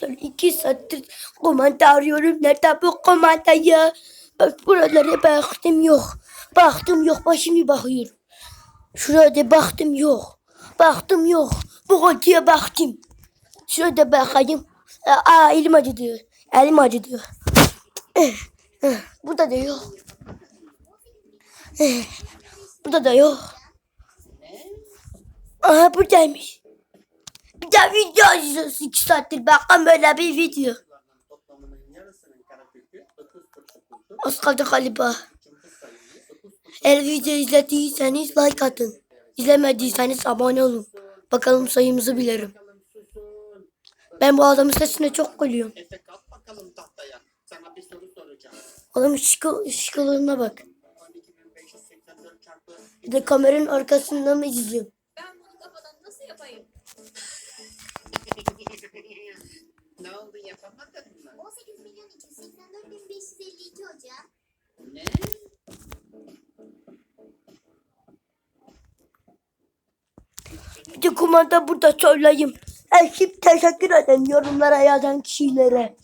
saattir, iki saattir komanda arıyorum. Nerede bu komanda ya? Bak buralara baktım yok. Baktım yok. Bak şimdi bakıyorum. Şurada baktım yok. Baktım yok. Bu kutuya baktım. Şurada bakayım. Aa elim acıdı. Elim acıdı. Eh, eh, Burada da yok. Eh, Burada da yok. Aha buradaymış. Bir de video izliyoruz. iki saattir bakın böyle bir video. toplamının yarısının karekökü 9,5'luktur. Az kaldı galiba. Çünkü sayıyı 9 Eğer video izlediyseniz like atın. İzlemediyseniz abone olun. Bakalım sayımızı bilirim. Ben bu adamın sesine çok gülüyorum. Adamın şıkı, şıkılığına bak. 12.584 çarpı Bir de kameranın arkasında mı izliyorum? Yapamadın mı? 18 milyon 284 bin 552 hocam. Ne? Bir de kumanda burada söyleyeyim. Ekip teşekkür ederim yorumlara yazan kişilere.